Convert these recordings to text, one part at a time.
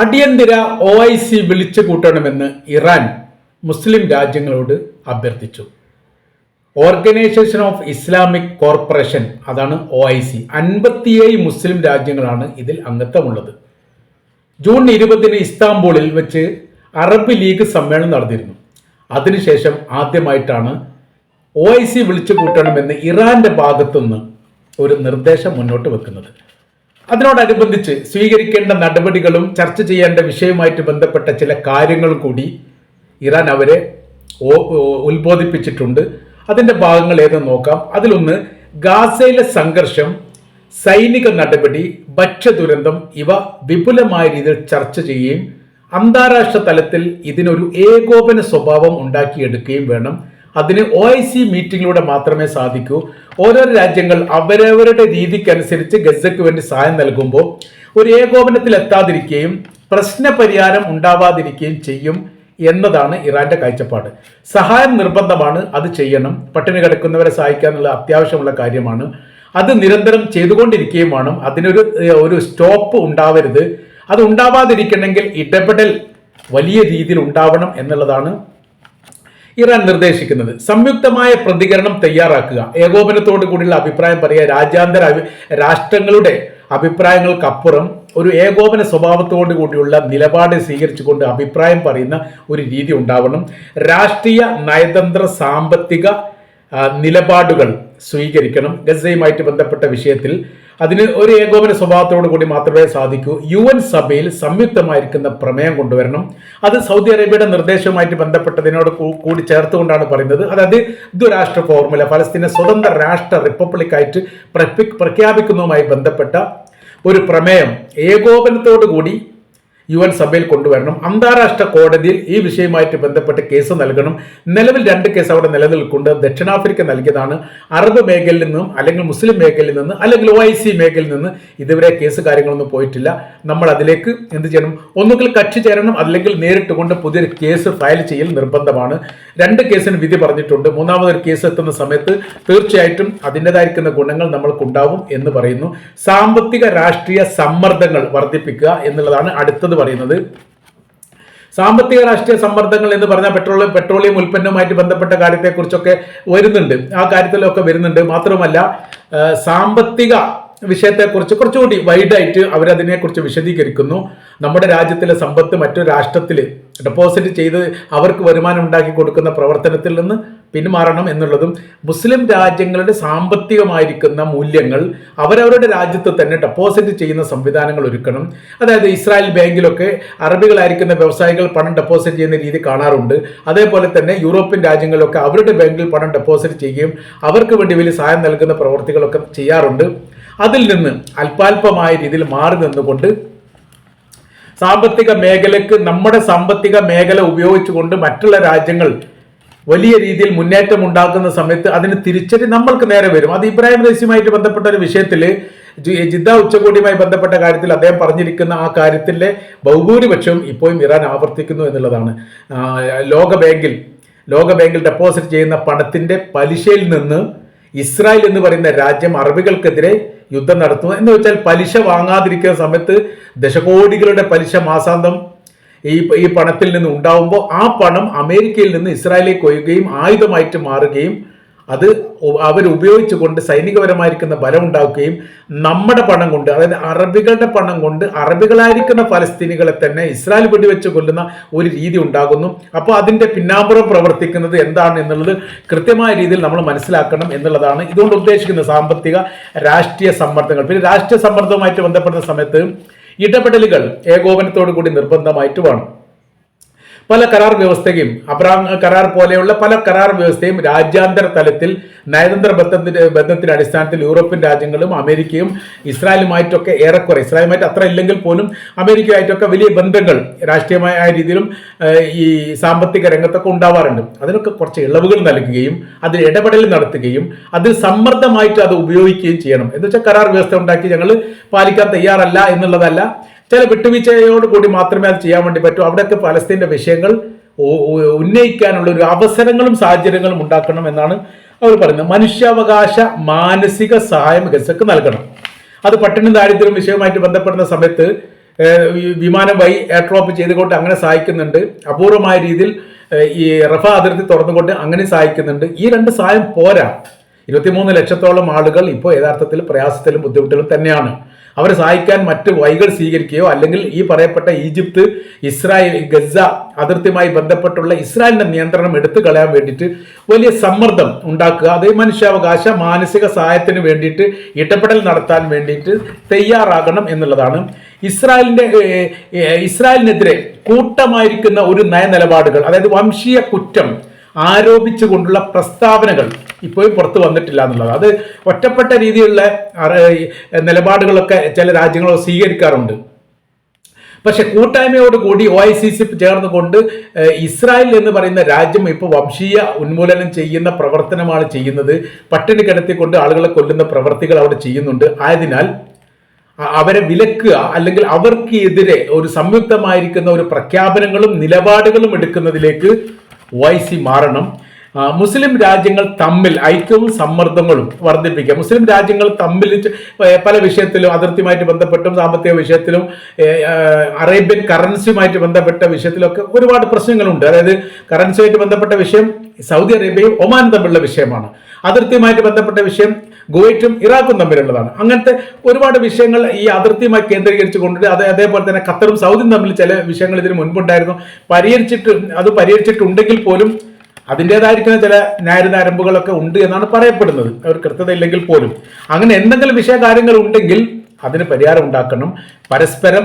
അടിയന്തര O I C വിളിച്ചു കൂട്ടണമെന്ന് Iran മുസ്ലിം രാജ്യങ്ങളോട് അഭ്യർത്ഥിച്ചു. ഓർഗനൈസേഷൻ ഓഫ് ഇസ്ലാമിക് കോർപ്പറേഷൻ അതാണ് ഒ ഐ സി അൻപത്തിയേഴ് മുസ്ലിം രാജ്യങ്ങളാണ് ഇതിൽ അംഗത്വമുള്ളത്. ജൂൺ ഇരുപതിന് ഇസ്താംബൂളിൽ വെച്ച് അറബ് ലീഗ് സമ്മേളനം നടന്നിരുന്നു. അതിനുശേഷം ആദ്യമായിട്ടാണ് ഒ ഐ സി വിളിച്ചു കൂട്ടണമെന്ന് ഇറാന്റെ ഭാഗത്തുനിന്ന് ഒരു നിർദ്ദേശം മുന്നോട്ട് വെക്കുന്നത്. അതിനോടനുബന്ധിച്ച് സ്വീകരിക്കേണ്ട നടപടികളും ചർച്ച ചെയ്യേണ്ട വിഷയവുമായിട്ട് ബന്ധപ്പെട്ട ചില കാര്യങ്ങൾ കൂടി ഇറാൻ അവരെ ഉത്ബോധിപ്പിച്ചിട്ടുണ്ട്. അതിന്റെ ഭാഗങ്ങൾ ഏതെന്ന് നോക്കാം. അതിലൊന്ന് ഗാസയിലെ സംഘർഷം സൈനിക നടപടി ഭക്ഷ്യദുരന്തം ഇവ വിപുലമായ രീതിയിൽ ചർച്ച ചെയ്യുകയും അന്താരാഷ്ട്ര തലത്തിൽ ഇതിനൊരു ഏകോപന സ്വഭാവം ഉണ്ടാക്കിയെടുക്കുകയും വേണം. അതിന് ഒ ഐ സി മീറ്റിങ്ങിലൂടെ മാത്രമേ സാധിക്കൂ. ഓരോ രാജ്യങ്ങൾ അവരവരുടെ രീതിക്കനുസരിച്ച് ഗസയ്ക്ക് വേണ്ടി സഹായം നൽകുമ്പോൾ ഒരു ഏകോപനത്തിൽ എത്താതിരിക്കുകയും പ്രശ്നപരിഹാരം ഉണ്ടാവാതിരിക്കുകയും ചെയ്യും എന്നതാണ് ഇറാന്റെ കാഴ്ചപ്പാട്. സഹായം നിർബന്ധമാണ് അത് ചെയ്യണം. പട്ടിണി കിടക്കുന്നവരെ സഹായിക്കാനുള്ള അത്യാവശ്യമുള്ള കാര്യമാണ്. അത് നിരന്തരം ചെയ്തുകൊണ്ടിരിക്കുകയും വേണം അതിനൊരു ഒരു സ്റ്റോപ്പ് ഉണ്ടാവരുത്. അത് ഉണ്ടാവാതിരിക്കണമെങ്കിൽ ഇടപെടൽ വലിയ രീതിയിൽ ഉണ്ടാവണം എന്നുള്ളതാണ് ഇറാൻ നിർദ്ദേശിക്കുന്നത് സംയുക്തമായ പ്രതികരണം തയ്യാറാക്കുക. ഏകോപനത്തോടു കൂടിയുള്ള അഭിപ്രായം പറയുക. രാജ്യാന്തര രാഷ്ട്രങ്ങളുടെ അഭിപ്രായങ്ങൾക്കപ്പുറം ഒരു ഏകോപന സ്വഭാവത്തോടു കൂടിയുള്ള നിലപാട് സ്വീകരിച്ചുകൊണ്ട് അഭിപ്രായം പറയുന്ന ഒരു രീതി ഉണ്ടാവണം. രാഷ്ട്രീയ നയതന്ത്ര സാമ്പത്തിക നിലപാടുകൾ സ്വീകരിക്കണം. ഗസയുമായിട്ട് ബന്ധപ്പെട്ട വിഷയത്തിൽ അതിന് ഒരു ഏകോപന സ്വഭാവത്തോടു കൂടി മാത്രമേ സാധിക്കൂ. യു എൻ സഭയിൽ സംയുക്തമായിരിക്കുന്ന പ്രമേയം കൊണ്ടുവരണം. അത് സൗദി അറേബ്യയുടെ നിർദ്ദേശവുമായിട്ട് ബന്ധപ്പെട്ടതിനോട് കൂടി ചേർത്തുകൊണ്ടാണ് പറയുന്നത്. അതായത് ദ്വരാഷ്ട്ര ഫോർമുല ഫലസ്തീനെ സ്വതന്ത്ര രാഷ്ട്ര റിപ്പബ്ലിക്കായിട്ട് പ്രഖ്യാ- പ്രഖ്യാപിക്കുന്നതുമായി ബന്ധപ്പെട്ട ഒരു പ്രമേയം ഏകോപനത്തോടു കൂടി യു എൻ സഭയിൽ കൊണ്ടുവരണം. അന്താരാഷ്ട്ര കോടതിയിൽ ഈ വിഷയവുമായിട്ട് ബന്ധപ്പെട്ട് കേസ് നൽകണം. നിലവിൽ രണ്ട് കേസ് അവിടെ നിലനിൽക്കുന്നുണ്ട് ദക്ഷിണാഫ്രിക്ക നൽകിയതാണ്. അറബ് മേഖലയിൽ നിന്നും അല്ലെങ്കിൽ മുസ്ലിം മേഖലയിൽ നിന്ന് അല്ലെങ്കിൽ ഒ ഐ സി മേഖലയിൽ നിന്ന് ഇതുവരെ കേസ് കാര്യങ്ങളൊന്നും പോയിട്ടില്ല. നമ്മൾ അതിലേക്ക് എന്ത് ചെയ്യണം? ഒന്നുകിൽ കക്ഷി ചേരണം അല്ലെങ്കിൽ നേരിട്ട് കൊണ്ട് പുതിയൊരു കേസ് ഫയൽ ചെയ്യൽ നിർബന്ധമാണ്. രണ്ട് കേസിന് വിധി പറഞ്ഞിട്ടുണ്ട്. മൂന്നാമതൊരു കേസ് എത്തുന്ന സമയത്ത് തീർച്ചയായിട്ടും അതിന്റെതായിരിക്കുന്ന ഗുണങ്ങൾ നമ്മൾക്കുണ്ടാവും എന്ന് പറയുന്നു. സാമ്പത്തിക രാഷ്ട്രീയ സമ്മർദ്ദങ്ങൾ വർദ്ധിപ്പിക്കുക എന്നുള്ളതാണ് അടുത്തത് പറയുന്നത്. സാമ്പത്തിക രാഷ്ട്രീയ സമ്മർദ്ദങ്ങൾ എന്ന് പറഞ്ഞാൽ പെട്രോൾ പെട്രോളിയം ഉൽപ്പന്നവുമായിട്ട് ബന്ധപ്പെട്ട കാര്യത്തെക്കുറിച്ചൊക്കെ വരുന്നുണ്ട്. ആ കാര്യത്തിലൊക്കെ വരുന്നുണ്ട്. മാത്രമല്ല സാമ്പത്തിക വിഷയത്തെക്കുറിച്ച് കുറച്ചുകൂടി വൈഡായിട്ട് അവരതിനെക്കുറിച്ച് വിശദീകരിക്കുന്നു. നമ്മുടെ രാജ്യത്തിലെ സമ്പത്ത് മറ്റൊരു രാഷ്ട്രത്തിൽ ഡെപ്പോസിറ്റ് ചെയ്ത് അവർക്ക് വരുമാനം ഉണ്ടാക്കി കൊടുക്കുന്ന പ്രവർത്തനത്തിൽ നിന്ന് പിന്മാറണം എന്നുള്ളതും മുസ്ലിം രാജ്യങ്ങളുടെ സാമ്പത്തികമായിരിക്കുന്ന മൂല്യങ്ങൾ അവരവരുടെ രാജ്യത്ത് തന്നെ ഡെപ്പോസിറ്റ് ചെയ്യുന്ന സംവിധാനങ്ങൾ ഒരുക്കണം. അതായത് ഇസ്രായേൽ ബാങ്കിലൊക്കെ അറബികളായിരിക്കുന്ന വ്യവസായികൾ പണം ഡെപ്പോസിറ്റ് ചെയ്യുന്ന രീതി കാണാറുണ്ട്. അതേപോലെ തന്നെ യൂറോപ്യൻ രാജ്യങ്ങളിലൊക്കെ അവരുടെ ബാങ്കിൽ പണം ഡെപ്പോസിറ്റ് ചെയ്യുകയും അവർക്ക് വേണ്ടി വലിയ സഹായം നൽകുന്ന പ്രവർത്തികളൊക്കെ ചെയ്യാറുണ്ട്. അതിൽ നിന്ന് അല്പാൽപമായ രീതിയിൽ മാറി നിന്നുകൊണ്ട് സാമ്പത്തിക മേഖലക്ക് നമ്മുടെ സാമ്പത്തിക മേഖല ഉപയോഗിച്ചുകൊണ്ട് മറ്റുള്ള രാജ്യങ്ങൾ വലിയ രീതിയിൽ മുന്നേറ്റം ഉണ്ടാക്കുന്ന സമയത്ത് അതിന് തിരിച്ചടി നമ്മൾക്ക് നേരെ വരും. അത് ഇബ്രാഹിം റൈസിയുമായിട്ട് ബന്ധപ്പെട്ട ഒരു വിഷയത്തിൽ ജിദ്ദ ഉച്ചകോടിയുമായി ബന്ധപ്പെട്ട കാര്യത്തിൽ അദ്ദേഹം പറഞ്ഞിരിക്കുന്ന ആ കാര്യത്തിലെ ബഹുഭൂരിപക്ഷവും ഇപ്പോഴും ഇറാൻ ആവർത്തിക്കുന്നു എന്നുള്ളതാണ്. ലോക ബാങ്കിൽ ലോക ബാങ്കിൽ ഡെപ്പോസിറ്റ് ചെയ്യുന്ന പണത്തിന്റെ പലിശയിൽ നിന്ന് ഇസ്രായേൽ എന്ന് പറയുന്ന രാജ്യം അറബികൾക്കെതിരെ യുദ്ധം നടത്തുന്നു. എന്ന് വെച്ചാൽ പലിശ വാങ്ങാതിരിക്കുന്ന സമയത്ത് ദശകോടികളുടെ പലിശ മാസാന്തം ഈ ഈ പണത്തിൽ നിന്ന് ഉണ്ടാവുമ്പോൾ ആ പണം അമേരിക്കയിൽ നിന്ന് ഇസ്രായേലിലേക്ക് ഒയ്യുകയും ആയുധമായിട്ട് മാറുകയും അത് അവർ ഉപയോഗിച്ചുകൊണ്ട് സൈനികപരമായിരിക്കുന്ന ബലം ഉണ്ടാക്കുകയും നമ്മുടെ പണം കൊണ്ട് അതായത് അറബികളുടെ പണം കൊണ്ട് അറബികളായിരിക്കുന്ന ഫലസ്തീനികളെ തന്നെ ഇസ്രായേൽ വെടിവെച്ച് കൊല്ലുന്ന ഒരു രീതി ഉണ്ടാകുന്നു. അപ്പോൾ അതിന്റെ പിന്നാമ്പുറം പ്രവർത്തിക്കുന്നത് എന്താണ് എന്നുള്ളത് കൃത്യമായ രീതിയിൽ നമ്മൾ മനസ്സിലാക്കണം എന്നുള്ളതാണ് ഇതുകൊണ്ട് ഉദ്ദേശിക്കുന്ന സാമ്പത്തിക രാഷ്ട്രീയ സമ്മർദ്ദങ്ങൾ. പിന്നെ രാഷ്ട്രീയ സമ്മർദ്ദവുമായിട്ട് ബന്ധപ്പെടുന്ന സമയത്ത് ഇടപെടലുകൾ ഏകോപനത്തോടു കൂടി നിർബന്ധമായിട്ട് വേണം. പല കരാർ വ്യവസ്ഥയും അബ്രാം കരാർ പോലെയുള്ള പല കരാർ വ്യവസ്ഥയും രാജ്യാന്തര തലത്തിൽ നയതന്ത്ര ബന്ധത്തിന്റെ ബന്ധത്തിന്റെ അടിസ്ഥാനത്തിൽ യൂറോപ്യൻ രാജ്യങ്ങളും അമേരിക്കയും ഇസ്രായേലുമായിട്ടൊക്കെ ഏറെക്കുറെ ഇസ്രായേലുമായിട്ട് അത്ര ഇല്ലെങ്കിൽ പോലും അമേരിക്കയുമായിട്ടൊക്കെ വലിയ ബന്ധങ്ങൾ രാഷ്ട്രീയമായ രീതിയിലും ഈ സാമ്പത്തിക രംഗത്തൊക്കെ ഉണ്ടാവാറുണ്ട്. അതിനൊക്കെ കുറച്ച് ഇളവുകൾ നൽകുകയും അതിൽ ഇടപെടൽ നടത്തുകയും അതിൽ സമ്മർദ്ദമായിട്ട് അത് ഉപയോഗിക്കുകയും ചെയ്യണം. എന്ന് വെച്ചാൽ കരാർ വ്യവസ്ഥ ഉണ്ടാക്കി ഞങ്ങൾ പാലിക്കാൻ തയ്യാറല്ല എന്നുള്ളതല്ല ചില വിട്ടുവീഴ്ചയോട് കൂടി മാത്രമേ അത് ചെയ്യാൻ വേണ്ടി പറ്റൂ. അവിടെയൊക്കെ പലസ്തീന്റെ വിഷയങ്ങൾ ഉന്നയിക്കാനുള്ള ഒരു അവസരങ്ങളും സാഹചര്യങ്ങളും ഉണ്ടാക്കണം എന്നാണ് അവർ പറയുന്നത്. മനുഷ്യാവകാശ മാനസിക സഹായം ഗസക്ക് നൽകണം. അത് പട്ടിണി ദാരിദ്ര്യം വിഷയവുമായിട്ട് ബന്ധപ്പെടുന്ന സമയത്ത് വിമാനം വഴി എയർ ഡ്രോപ്പ് ചെയ്തുകൊണ്ട് അങ്ങനെ സഹായിക്കുന്നുണ്ട്. അപൂർവമായ രീതിയിൽ ഈ റഫ അതിർത്തി തുറന്നുകൊണ്ട് അങ്ങനെ സഹായിക്കുന്നുണ്ട്. ഈ രണ്ട് സഹായം പോരാ. ഇരുപത്തിമൂന്ന് ലക്ഷത്തോളം ആളുകൾ ഇപ്പോൾ യഥാർത്ഥത്തിൽ പ്രയാസത്തിലും ബുദ്ധിമുട്ടിലും തന്നെയാണ്. അവരെ സഹായിക്കാൻ മറ്റ് വൈകൾ സ്വീകരിക്കുകയോ അല്ലെങ്കിൽ ഈ പറയപ്പെട്ട ഈജിപ്ത് ഇസ്രായേൽ ഗസ അതിർത്തിയുമായി ബന്ധപ്പെട്ടുള്ള ഇസ്രായേലിന്റെ നിയന്ത്രണം എടുത്തു കളയാൻ വേണ്ടിയിട്ട് വലിയ സമ്മർദ്ദം ഉണ്ടാക്കുക. അതേ മനുഷ്യാവകാശ മാനസിക സഹായത്തിന് വേണ്ടിയിട്ട് ഇടപെടൽ നടത്താൻ വേണ്ടിയിട്ട് തയ്യാറാകണം എന്നുള്ളതാണ്. ഇസ്രായേലിന്റെ ഇസ്രായേലിനെതിരെ കൂട്ടമായിരിക്കുന്ന ഒരു നയനിലപാടുകൾ അതായത് വംശീയ കുറ്റം ആരോപിച്ചുകൊണ്ടുള്ള പ്രസ്താവനകൾ ഇപ്പോഴും പുറത്തു വന്നിട്ടില്ല എന്നുള്ളത്. അത് ഒറ്റപ്പെട്ട രീതിയിലുള്ള നിലപാടുകളൊക്കെ ചില രാജ്യങ്ങൾ സ്വീകരിക്കാറുണ്ട്. പക്ഷെ കൂട്ടായ്മയോട് കൂടി ഒ ഐ സി സി ചേർന്നുകൊണ്ട് ഇസ്രായേൽ എന്ന് പറയുന്ന രാജ്യം ഇപ്പോൾ വംശീയ ഉന്മൂലനം ചെയ്യുന്ന പ്രവർത്തനമാണ് ചെയ്യുന്നത്. പട്ടിണി കിടത്തിക്കൊണ്ട് ആളുകളെ കൊല്ലുന്ന പ്രവർത്തികൾ അവിടെ ചെയ്യുന്നുണ്ട്. ആയതിനാൽ അവരെ വിലക്കുക അല്ലെങ്കിൽ അവർക്കെതിരെ ഒരു സംയുക്തമായിരിക്കുന്ന ഒരു പ്രഖ്യാപനങ്ങളും നിലപാടുകളും എടുക്കുന്നതിലേക്ക് ഒ ഐ സി മാറണം ആ, മുസ്ലിം രാജ്യങ്ങൾ തമ്മിൽ ഐക്യവും സമ്മർദ്ദങ്ങളും വർദ്ധിപ്പിക്കുക. മുസ്ലിം രാജ്യങ്ങൾ തമ്മിൽ പല വിഷയത്തിലും അതിർത്തിയുമായിട്ട് ബന്ധപ്പെട്ടും സാമ്പത്തിക വിഷയത്തിലും അറേബ്യൻ കറൻസിയുമായിട്ട് ബന്ധപ്പെട്ട വിഷയത്തിലൊക്കെ ഒരുപാട് പ്രശ്നങ്ങളുണ്ട്. അതായത് കറൻസിയുമായിട്ട് ബന്ധപ്പെട്ട വിഷയം സൗദി അറേബ്യയും ഒമാൻ തമ്മിലുള്ള വിഷയമാണ്. അതിർത്തിയുമായിട്ട് ബന്ധപ്പെട്ട വിഷയം കുവൈറ്റും ഇറാഖും തമ്മിലുള്ളതാണ്. അങ്ങനത്തെ ഒരുപാട് വിഷയങ്ങൾ ഈ അതിർത്തിയുമായി കേന്ദ്രീകരിച്ച് കൊണ്ടിട്ട് അതേ അതേപോലെ തന്നെ ഖത്തറും സൗദിയും തമ്മിൽ ചില വിഷയങ്ങൾ ഇതിന് മുൻപുണ്ടായിരുന്നു. പരിഹരിച്ചിട്ട് അത് പരിഹരിച്ചിട്ടുണ്ടെങ്കിൽ പോലും അതിന്റെതായിരിക്കുന്ന ചില ന്യായനരമ്പുകളൊക്കെ ഉണ്ട് എന്നാണ് പറയപ്പെടുന്നത്. അവർ കൃത്യത ഇല്ലെങ്കിൽ പോലും. അങ്ങനെ എന്തെങ്കിലും വിഷയ കാര്യങ്ങൾ ഉണ്ടെങ്കിൽ അതിന് പരിഹാരം ഉണ്ടാക്കണം. പരസ്പരം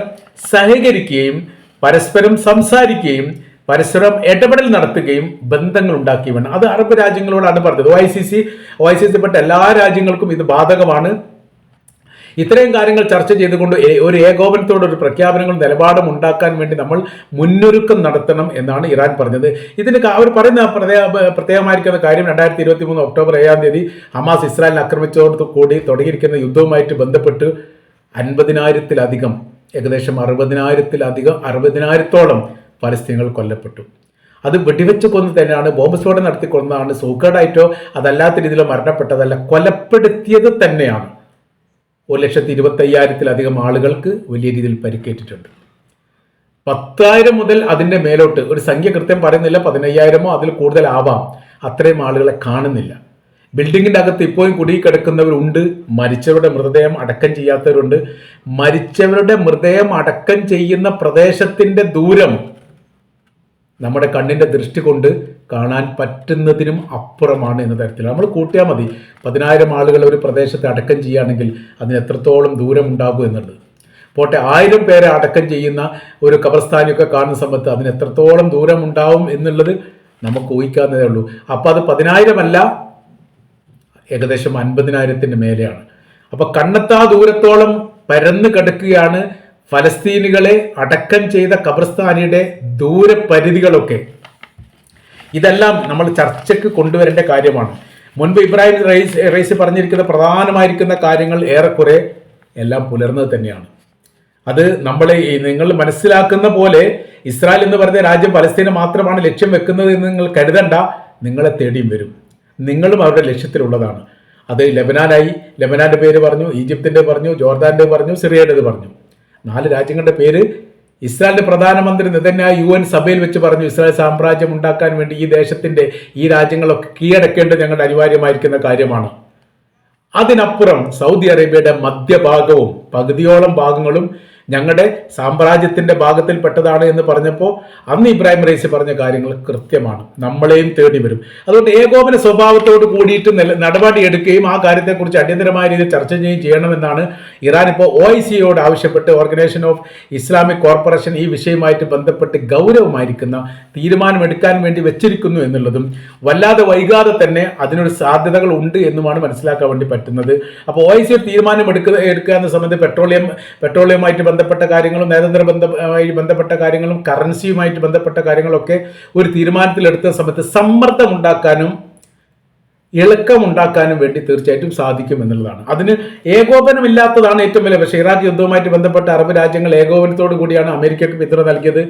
സഹകരിക്കുകയും പരസ്പരം സംസാരിക്കുകയും പരസ്പരം ഇടപെടൽ നടത്തുകയും ബന്ധങ്ങൾ ഉണ്ടാക്കുകയും വേണം അത് അറബ് രാജ്യങ്ങളോടാണ് പറഞ്ഞത്. O I C C O I C C പെട്ട എല്ലാ രാജ്യങ്ങൾക്കും ഇത് ബാധകമാണ്. ഇത്രയും കാര്യങ്ങൾ ചർച്ച ചെയ്തുകൊണ്ട് ഒരു ഏകോപനത്തോടെ ഒരു പ്രഖ്യാപനങ്ങളും നിലപാടും ഉണ്ടാക്കാൻ വേണ്ടി നമ്മൾ മുന്നൊരുക്കം നടത്തണം എന്നാണ് ഇറാൻ പറഞ്ഞത്. ഇതിന് അവർ പറയുന്ന പ്രത്യേക പ്രത്യേകമായിരിക്കുന്ന കാര്യം രണ്ടായിരത്തി ഇരുപത്തി മൂന്ന് ഒക്ടോബർ ഏഴാം തീയതി ഹമാസ് ഇസ്രായേലിനെ ആക്രമിച്ചതോട് കൂടി തുടങ്ങിയിരിക്കുന്ന യുദ്ധവുമായിട്ട് ബന്ധപ്പെട്ട് അൻപതിനായിരത്തിലധികം ഏകദേശം അറുപതിനായിരത്തിലധികം അറുപതിനായിരത്തോളം പലസ്തീനികൾ കൊല്ലപ്പെട്ടു. അത് വെടിവെച്ച് കൊന്ന് തന്നെയാണ് ബോംബ് സ്ഫോടനം നടത്തി കൊന്നതാണ് സൂക്കേടായിട്ടോ അതല്ലാത്ത രീതിയിലോ മരണപ്പെട്ടതല്ല കൊലപ്പെടുത്തിയത് തന്നെയാണ്. ഒരു ലക്ഷത്തി ഇരുപത്തി അയ്യായിരത്തിലധികം ആളുകൾക്ക് വലിയ രീതിയിൽ പരിക്കേറ്റിട്ടുണ്ട്. പത്തായിരം മുതൽ അതിന്റെ മേലോട്ട് ഒരു സംഖ്യ കൃത്യം പറയുന്നില്ല പതിനയ്യായിരമോ അതിൽ കൂടുതൽ ആവാം അത്രയും ആളുകളെ കാണുന്നില്ല. ബിൽഡിങ്ങിന്റെ അകത്ത് ഇപ്പോഴും കുടുങ്ങിക്കിടക്കുന്നവരുണ്ട് മരിച്ചവരുടെ മൃതദേഹം അടക്കം ചെയ്യാത്തവരുണ്ട്. മരിച്ചവരുടെ മൃതദേഹം അടക്കം ചെയ്യുന്ന പ്രദേശത്തിന്റെ ദൂരം നമ്മുടെ കണ്ണിന്റെ ദൃഷ്ടി കൊണ്ട് കാണാൻ പറ്റുന്നതിനും അപ്പുറമാണ് എന്ന തരത്തിൽ നമ്മൾ കൂട്ടിയാൽ മതി. പതിനായിരം ആളുകൾ ഒരു പ്രദേശത്ത് അടക്കം ചെയ്യുകയാണെങ്കിൽ അതിന് എത്രത്തോളം ദൂരം ഉണ്ടാകും എന്നുള്ളത്. പോട്ടെ ആയിരം പേരെ അടക്കം ചെയ്യുന്ന ഒരു കബർസ്ഥാനിയൊക്കെ കാണുന്ന സമയത്ത് അതിന് എത്രത്തോളം ദൂരം ഉണ്ടാവും എന്നുള്ളത് നമുക്ക് ഊഹിക്കാവുന്നതേ ഉള്ളൂ. അപ്പോൾ അത് പതിനായിരമല്ല ഏകദേശം അൻപതിനായിരത്തിന് മേലെയാണ്. അപ്പോൾ കണ്ണെത്താ ദൂരത്തോളം പരന്ന് കിടക്കുകയാണ് ഫലസ്തീനുകളെ അടക്കം ചെയ്ത ഖബർസ്ഥാനിയുടെ ദൂരപരിധികളൊക്കെ. ഇതെല്ലാം നമ്മൾ ചർച്ചയ്ക്ക് കൊണ്ടുവരേണ്ട കാര്യമാണ്. മുൻപ് ഇബ്രാഹിം റൈസ് റൈസ് പറഞ്ഞിരിക്കുന്ന പ്രധാനമായിരിക്കുന്ന കാര്യങ്ങൾ ഏറെക്കുറെ എല്ലാം പുലർന്നത് തന്നെയാണ്. അത് നമ്മൾ നിങ്ങൾ മനസ്സിലാക്കുന്ന പോലെ ഇസ്രായേൽ എന്ന് പറയുന്ന രാജ്യം പലസ്തീനെ മാത്രമാണ് ലക്ഷ്യം വെക്കുന്നത് എന്ന് നിങ്ങൾ കരുതണ്ട. നിങ്ങളെ തേടിയും വരും. നിങ്ങളും അവരുടെ ലക്ഷ്യത്തിലുള്ളതാണ്. അത് ലെബനാനായി ലെബനാന്റെ പേര് പറഞ്ഞു ഈജിപ്തിന്റെ പറഞ്ഞു ജോർദാന്റെ പറഞ്ഞു സിറിയയുടേത് പറഞ്ഞു. നാല് രാജ്യങ്ങളുടെ പേര് ഇസ്രായേലിന്റെ പ്രധാനമന്ത്രി നെതന്യാ യു എൻ സഭയിൽ വെച്ച് പറഞ്ഞു ഇസ്രായേൽ സാമ്രാജ്യം ഉണ്ടാക്കാൻ വേണ്ടി ഈ ദേശത്തിന്റെ ഈ രാജ്യങ്ങളൊക്കെ കീഴടക്കേണ്ടത് ഞങ്ങളുടെ അനിവാര്യമായിരിക്കുന്ന കാര്യമാണ്. അതിനപ്പുറം സൗദി അറേബ്യയുടെ മധ്യഭാഗവും പകുതിയോളം ഭാഗങ്ങളും ഞങ്ങളുടെ സാമ്രാജ്യത്തിന്റെ ഭാഗത്തിൽപ്പെട്ടതാണ് എന്ന് പറഞ്ഞപ്പോൾ അന്ന് ഇബ്രാഹിം റൈസി പറഞ്ഞ കാര്യങ്ങൾ കൃത്യമാണ്. നമ്മളെയും തേടി വരും. അതുകൊണ്ട് ഏകോപന സ്വഭാവത്തോട് കൂടിയിട്ട് നടപടി എടുക്കുകയും ആ കാര്യത്തെക്കുറിച്ച് അടിയന്തരമായ രീതിയിൽ ചർച്ച ചെയ്യുകയും ചെയ്യണമെന്നാണ് ഇറാൻ ഇപ്പോൾ ഒ ഐ സിയോട് ആവശ്യപ്പെട്ട് ഓർഗനൈസേഷൻ ഓഫ് ഇസ്ലാമിക് കോർപ്പറേഷൻ ഈ വിഷയമായിട്ട് ബന്ധപ്പെട്ട് ഗൗരവമായിരിക്കുന്ന തീരുമാനമെടുക്കാൻ വേണ്ടി വെച്ചിരിക്കുന്നു എന്നുള്ളതും വല്ലാതെ വൈകാതെ തന്നെ അതിനൊരു സാധ്യതകൾ ഉണ്ട് എന്നുമാണ് മനസ്സിലാക്കാൻ വേണ്ടി പറ്റുന്നത്. അപ്പോൾ ഒ ഐ സി തീരുമാനം എടുക്കുക എടുക്കുക എന്ന സംബന്ധിച്ച് പെട്രോളിയം പെട്രോളിയവുമായിട്ട് ബന്ധപ്പെട്ട കാര്യങ്ങളും നയതന്ത്ര ബന്ധമായി ബന്ധപ്പെട്ട കാര്യങ്ങളും കറൻസിയുമായിട്ട് ബന്ധപ്പെട്ട കാര്യങ്ങളൊക്കെ ഒരു തീരുമാനത്തിലെടുത്ത സമയത്ത് സമ്മർദ്ദം ഉണ്ടാക്കാനും ഇളക്കം ഉണ്ടാക്കാനും വേണ്ടി തീർച്ചയായിട്ടും സാധിക്കും എന്നുള്ളതാണ്. അതിന് ഏകോപനമില്ലാത്തതാണ് ഏറ്റവും വലിയ പക്ഷേ ഇറാഖ് യുദ്ധവുമായിട്ട് ബന്ധപ്പെട്ട അറബ് രാജ്യങ്ങൾ ഏകോപനത്തോടു കൂടിയാണ് അമേരിക്കക്ക് പിന്തുണ നൽകിയത്.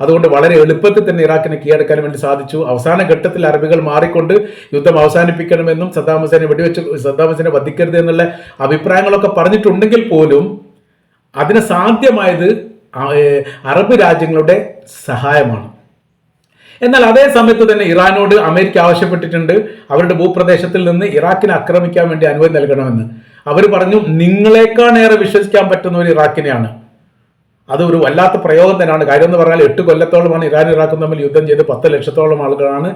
അതുകൊണ്ട് വളരെ എളുപ്പത്തിൽ തന്നെ ഇറാഖിനെ കീഴടക്കാൻ വേണ്ടി സാധിച്ചു. അവസാന ഘട്ടത്തിൽ അറബികൾ മാറിക്കൊണ്ട് യുദ്ധം അവസാനിപ്പിക്കണമെന്നും സദ്ദാം ഹുസൈനെ വെടിവെച്ച് സദ്ദാം ഹുസൈനെ വധിക്കരുത് എന്നുള്ള അഭിപ്രായങ്ങളൊക്കെ പറഞ്ഞിട്ടുണ്ടെങ്കിൽ പോലും അതിന് സാധ്യമായത് അറബ് രാജ്യങ്ങളുടെ സഹായമാണ്. എന്നാൽ അതേ സമയത്ത് തന്നെ ഇറാനോട് അമേരിക്ക ആവശ്യപ്പെട്ടിട്ടുണ്ട്. അവരുടെ ഭൂപ്രദേശത്തിൽ നിന്ന് ഇറാഖിനെ ആക്രമിക്കാൻ വേണ്ടി അനുമതി നൽകണമെന്ന്. അവർ പറഞ്ഞു നിങ്ങളെക്കാണേറെ വിശ്വസിക്കാൻ പറ്റുന്ന ഒരു ഇറാഖിനെയാണ്. അത് ഒരു വല്ലാത്ത പ്രയോഗം തന്നെയാണ്. കാര്യം എന്ന് പറഞ്ഞാൽ എട്ട് കൊല്ലത്തോളമാണ് ഇറാൻ ഇറാഖും തമ്മിൽ യുദ്ധം ചെയ്ത് പത്ത് ലക്ഷത്തോളം ആളുകളാണ്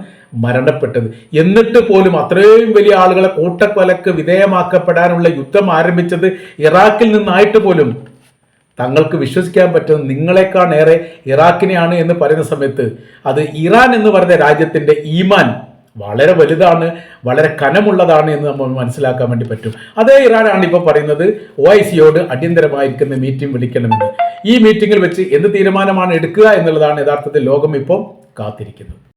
മരണപ്പെട്ടത്. എന്നിട്ട് പോലും അത്രയും വലിയ ആളുകളെ കൂട്ടക്കൊലക്ക് വിധേയമാക്കപ്പെടാനുള്ള യുദ്ധം ആരംഭിച്ചത് ഇറാഖിൽ നിന്നായിട്ട് പോലും തങ്ങൾക്ക് വിശ്വസിക്കാൻ പറ്റും നിങ്ങളെക്കാൾ ഏറെ ഇറാഖിനെയാണ് എന്ന് പറയുന്ന സമയത്ത് അത് ഇറാൻ എന്ന് പറയുന്ന രാജ്യത്തിന്റെ ഈമാൻ വളരെ വലുതാണ് വളരെ കനമുള്ളതാണ് എന്ന് നമ്മൾ മനസ്സിലാക്കാൻ വേണ്ടി പറ്റും. അതേ ഇറാനാണ് ഇപ്പോൾ പറയുന്നത് ഒ ഐ സിയോട് അടിയന്തരമായിരിക്കുന്ന മീറ്റിംഗ് വിളിക്കണമെന്ന്. ഈ മീറ്റിംഗിൽ വെച്ച് എന്ത് തീരുമാനമാണ് എടുക്കുക എന്നുള്ളതാണ് യഥാർത്ഥത്തിൽ ലോകം ഇപ്പോൾ കാത്തിരിക്കുന്നത്.